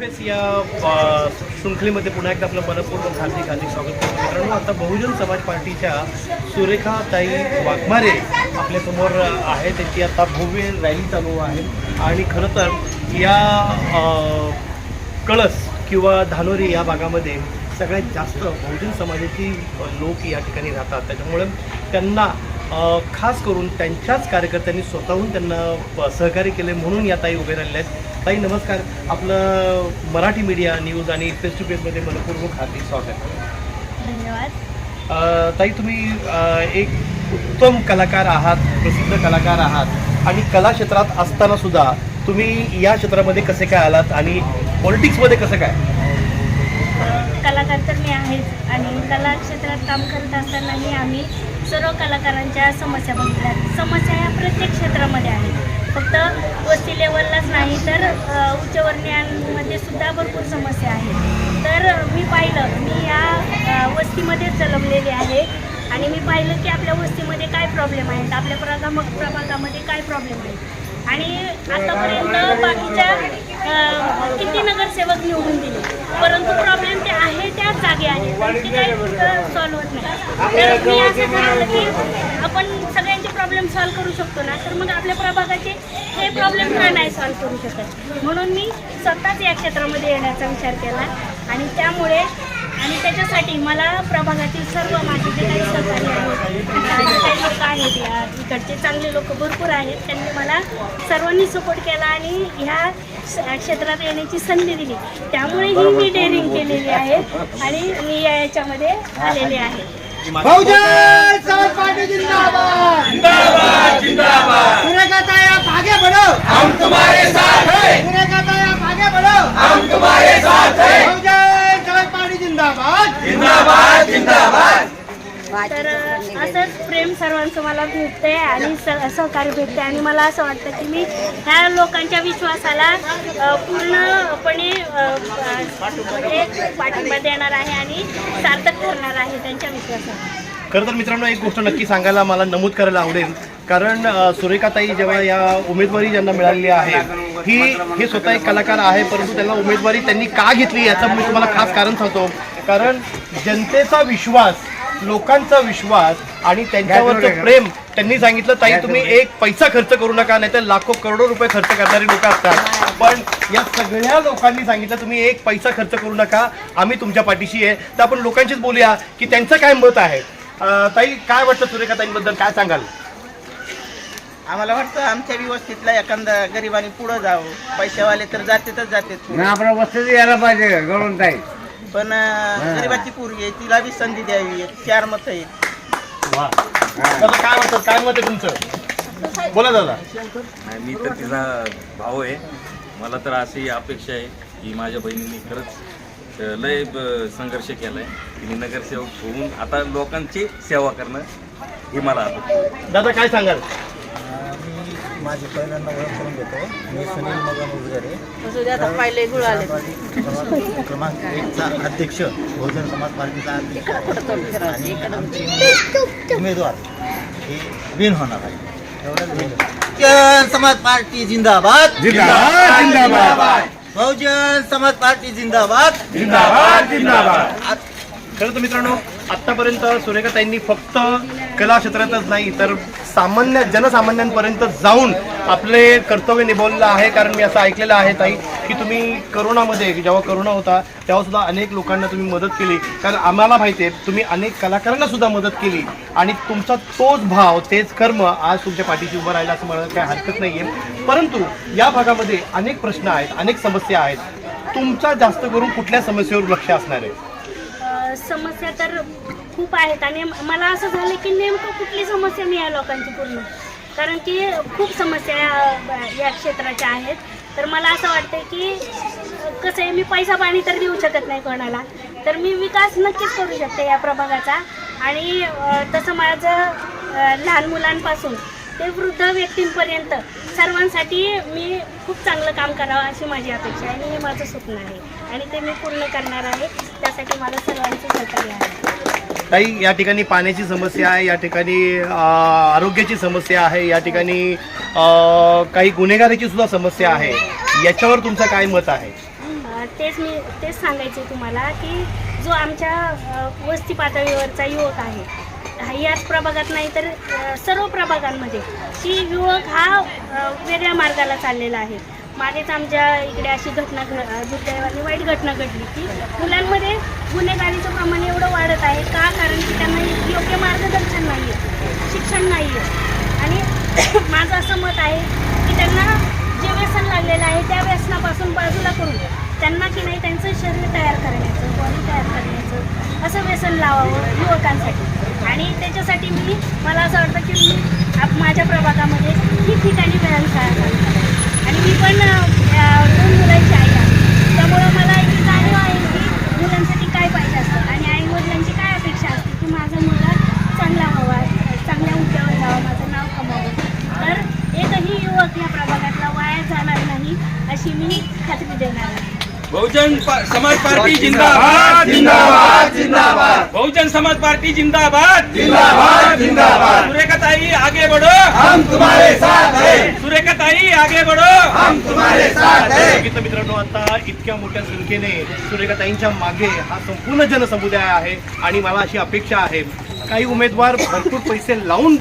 Face या शृंखलेमध्ये पुन्हा एकदा आपलं मनपूर्वक हार्दिक हार्दिक स्वागत करतो. मित्रांनो आता बहुजन समाज पार्टीच्या सुरेखा ताई वाघमारे आपल्यासमोर आहे त्याची आता भव्य रॅली चालू आहे. आणि खरं तर या कळस किंवा धानोरी या भागामध्ये सगळ्यात जास्त बहुजन समाजाची लोक या ठिकाणी राहतात. त्याच्यामुळे त्यांना खास करून त्यांच्याच कार्यकर्त्यांनी स्वतःहून त्यांना सहकार्य केले म्हणून या ताई उभे राहिल्या आहेत. ताई नमस्कार. आपलं मराठी मीडिया न्यूज आणि फेस टू फेसमध्ये मनपूर्वक हार्दिक स्वागत. धन्यवाद. ताई तुम्ही एक उत्तम कलाकार आहात प्रसिद्ध कलाकार आहात आणि कला क्षेत्रात असताना सुद्धा तुम्ही या क्षेत्रामध्ये कसे काय आलात आणि पॉलिटिक्समध्ये कसं काय? कलाकार तर मी आहेच आणि कला क्षेत्रात काम करत असतानाही आम्ही सर्व कलाकारांच्या समस्या बघितल्या. समस्या ह्या प्रत्येक क्षेत्रामध्ये आहेत. फक्त वस्ती लेवललाच नाही तर उच्चवर्णीयांमध्ये सुद्धा भरपूर समस्या आहेत. तर मी पाहिलं मी या वस्तीमध्येच जन्मलेले आहे आणि मी पाहिलं की आपल्या वस्तीमध्ये काय प्रॉब्लेम आहेत आपल्या प्रभाग प्रभागामध्ये काय प्रॉब्लेम आहेत. आणि आतापर्यंत बाकीच्या किती नगरसेवक निवडून दिले परंतु प्रॉब्लेम ते आहे त्याच जागे आहे ते काही सॉल्व्ह होत नाही. तर मी असं ठरवलं की आपण सगळ्यांचे प्रॉब्लेम सॉल्व्ह करू शकतो ना तर मग आपल्या प्रभागाचे हे प्रॉब्लेम का नाही सॉल्व्ह करू शकत म्हणून मी स्वतःच या क्षेत्रामध्ये येण्याचा विचार केला आणि त्यामुळे आणि त्याच्यासाठी मला प्रभागातील सर्व माझे जे काही सहकारी आहेत जे काही लोक आहेत या इकडचे चांगले लोक भरपूर आहेत त्यांनी मला सर्वांनी सपोर्ट केला आणि ह्या क्षेत्रात येण्याची संधी दिली. त्यामुळेही मी डेअरिंग केलेली आहे आणि मी या याच्यामध्ये आलेले आहे बहुजन समाज पार्टी जिंदाबाद जिंदाबाद जिंदाबाद सुरेखाताई आप आगे बढ़ो हम तुम्हारे साथ हैं सुरेखाताई आप आगे बढ़ो हम तुम्हारे साथ हैं बहुजन समाज पार्टी जिंदाबाद तर असंच प्रेम सर्वांचं मला भेटतंय आणि स- सहकार्य भेटते आणि मला असं वाटतं की मी ह्या लोकांच्या विश्वासाला पूर्णपणे म्हणजे पाठिंबा देणार आहे आणि सार्थक करणार आहे त्यांच्या विश्वासाला. खरं तर मित्रांनो एक गोष्ट नक्की सांगायला मला नमूद करायला आवडेल. कारण सुरेखाताई जेव्हा या उमेदवारी ज्यांना मिळालेली आहे ही हे स्वतः एक कलाकार आहे परंतु त्यांना उमेदवारी त्यांनी का घेतली याचं मी तुम्हाला खास कारण सांगतो. कारण जनतेचा विश्वास लोकांचा विश्वास आणि त्यांच्यावरचं प्रेम. त्यांनी सांगितलं ताई तुम्ही एक पैसा खर्च करू नका नाहीतर लाखो करोडो रुपये खर्च करणारी लोक असतात. पण या सगळ्या लोकांनी सांगितलं तुम्ही एक पैसा खर्च करू नका आम्ही तुमच्या पाठीशी आहे. तर आपण लोकांशीच बोलूया की त्यांचं काय मत आहे. ताई काय वाटतं सुरेखा ताईंबद्दल काय सांगाल? आम्हाला वाटतं आमच्या व्यवस्थितला एखादा गरिबाने पुढं जावं. पैशावाले तर जातेतच जाते यायला पाहिजे गळून ताई. पण गरिबाची पोरगी आहे तिला बी संधी द्यावी चार मत आहेत. वा. दादा काय वाटतं काय मत आहे तुमचं? बोला दादा. नाही मी तर तिचा भाऊ आहे. मला तर अशी अपेक्षा आहे की माझ्या बहिणीने खरंच अ, लय ब- संघर्ष केलाय. तिने नगरसेवक होऊन आता लोकांची सेवा करणं हे मला दादा काय सांगाल? माझी पहिल्यांदा ओळख करून देतो मी सुनील मगन उजगरे. समाज क्रमांक एकचा अध्यक्ष बहुजन समाज पार्टीचा अध्यक्ष. आणि आमचे उमेदवार हे विन होणार आहे बहुजन समाज पार्टी जिंदाबाद. जिंदाबाद जिंदाबाद. बहुजन समाज पार्टी जिंदाबाद. जिंदाबाद जिंदाबाद. खरं तर मित्रांनो आत्तापर्यंत सुरेखाताईंनी फक्त कला क्षेत्रातच नाही तर सामान्य जनसामान्यांपर्यंत जाऊन आपले कर्तव्य निभावलेलं आहे. कारण मी असं ऐकलेलं आहे ताई की तुम्ही करोनामध्ये जेव्हा करोना होता तेव्हासुद्धा अनेक लोकांना तुम्ही मदत केली. कारण आम्हाला माहिती आहे तुम्ही अनेक कलाकारांना सुद्धा मदत केली. आणि तुमचा तोच भाव तेच कर्म आज तुमच्या पाठीशी उभं राहिलं असं म्हणायला काही हरकत नाही आहे परंतु या भागामध्ये अनेक प्रश्न आहेत अनेक समस्या आहेत. तुमचा जास्त करून कुठल्या समस्येवर लक्ष असणार आहे? समस्या तर खूप आहेत आणि मला असं झालं की नेमकं कुठली समस्या मी या लोकांची पूर्ण? कारण की खूप समस्या या- क्षेत्राच्या आहेत. तर मला असं वाटतं की कसं आहे मी पैसा पाणी तर देऊ शकत नाही कोणाला. तर मी विकास नक्कीच करू शकते या प्रभागाचा. आणि तसं माझं लहान मुलांपासून ते वृद्ध व्यक्तींपर्यंत सर्वांसाठी मी खूप चांगलं काम करावं अशी माझी अपेक्षा आहे आणि हे माझं स्वप्न आहे. आणि ते मी पूर्ण करणार आहे. त्यासाठी मला सर्वांचे सहकार्य आहे. ताई या ठिकाणी पाण्याची समस्या आहे या ठिकाणी आरोग्याची समस्या आहे या ठिकाणी काही गुन्हेगारीची सुद्धा समस्या आहे. याच्यावर तुमचं काय मत आहे? तेच मी तेच सांगायचे तुम्हाला की जो आमच्या वस्ती पातळीवरचा युवक आहे याच प्रभागात नाही तर सर्व प्रभागांमध्ये. की युवक हा वेगळ्या मार्गाला चाललेला आहे. मागेच आमच्या इकडे अशी घटना घ दुर्दैवाने वाईट घटना घडली की मुलांमध्ये गुन्हेगारीचं प्रमाण एवढं वाढत आहे. का? कारण की त्यांना योग्य मार्गदर्शन नाही आहे शिक्षण नाही आहे आणि माझं असं मत आहे की त्यांना जे व्यसन लागलेलं आहे त्या व्यसनापासून बाजूला करून त्यांना की नाही त्यांचं शरीर तयार करण्याचं बॉडी तयार करण्याचं असं व्यसन लावावं युवकांसाठी. आणि त्याच्यासाठी मी मला असं वाटतं की मी आप माझ्या प्रभागामध्ये ठिकठिकाणी व्यायामशाळा चालतात आणि मी पण दोन मुलांची आई आहे. त्यामुळं मला ही जाणीव आहे की मुलांसाठी काय पाहिजे असतं आणि आईवडिलांची काय अपेक्षा असते की माझा मुलगा चांगला व्हावा चांगल्या हुद्द्यावर जावा माझं नाव कमावं तर एकही युवक या प्रभागातला वाया जाणार नाही अशी मी खात्री देणार आहे बहुजन समाज पार्टी जिंदाबाद. जिंदाबाद जिंदाबाद बहुजन समाज पार्टी जिंदाबाद. जिंदाबाद जिंदाबाद. सुरेखाताई आगे बढ़ो. हम तुम्हारे साथ है. सुरेखाताई आगे बढ़ो. हम बघितलं मित्रांनो आता इतक्या मोठ्या संख्येने सुरेखाताईंच्या मागे हा संपूर्ण जनसमुदाय आहे आणि मला अशी अपेक्षा आहे. काही उमेदवार भरपूर पैसे लावून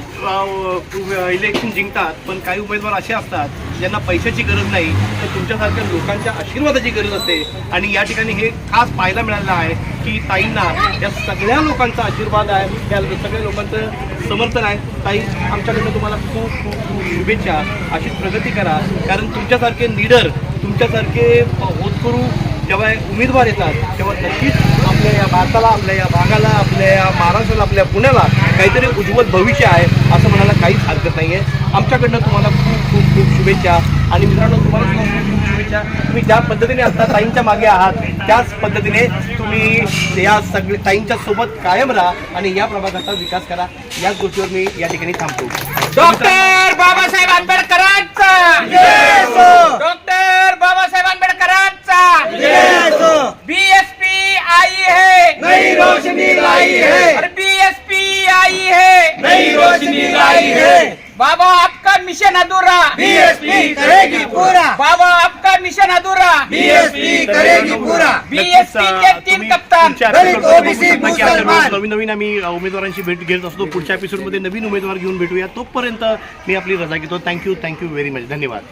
इलेक्शन जिंकतात पण काही उमेदवार असे असतात ज्यांना पैशाची गरज नाही तर तुमच्यासारख्या लोकांच्या आशीर्वादाची गरज असते. आणि या ठिकाणी हे खास पाहायला मिळालं आहे की ताईंना या सगळ्या लोकांचा आशीर्वाद आहे या सगळ्या लोकांचं समर्थन आहे. ताई आमच्याकडनं तुम्हाला खूप खूप खूप शुभेच्छा. अशीच प्रगती करा. कारण तुमच्यासारखे लीडर तुमच्यासारखे होतकरू जेव्हा उमेदवार येतात तेव्हा नक्कीच आपल्या या भारताला आपल्या या भागाला आपल्या या महाराष्ट्राला आपल्या पुण्याला काहीतरी उज्ज्वल भविष्य आहे असं म्हणायला काहीच हरकत नाही आहे आमच्याकडनं तुम्हाला खूप खूप खूप शुभेच्छा. आणि मित्रांनो तुम्हाला खूप खूप शुभेच्छा. तुम्ही ज्या पद्धतीने आता ताईंच्या मागे आहात त्याच पद्धतीने तुम्ही या सगळे ताईंच्या सोबत कायम राहा आणि या प्रभागाचा विकास करा. याच गोष्टीवर मी या ठिकाणी थांबतो. डॉक्टर बाबासाहेब आंबेडकरांचा! डॉक्टर बाबासाहेब आंबेडकरांचा बीएसपी आई है नई रोशनी लाई है और बीएसपी आई है नई रोशनी लाई है बाबा आपका मिशन अधूरा बीएसपी करेगी पूरा बाबा आपका मिशन अधूरा बीएसपी करेगी पूरा। बीएसपी के तीन कप्तान। नवीन नवीन आम्ही उमेदवारांची भेट घेत असतो. पुढच्या एपिसोडमध्ये नवीन उमेदवार घेऊन भेटूया. तोपर्यंत मी आपली रजा घेतो. थँक्यू थँक्यू व्हेरी मच धन्यवाद.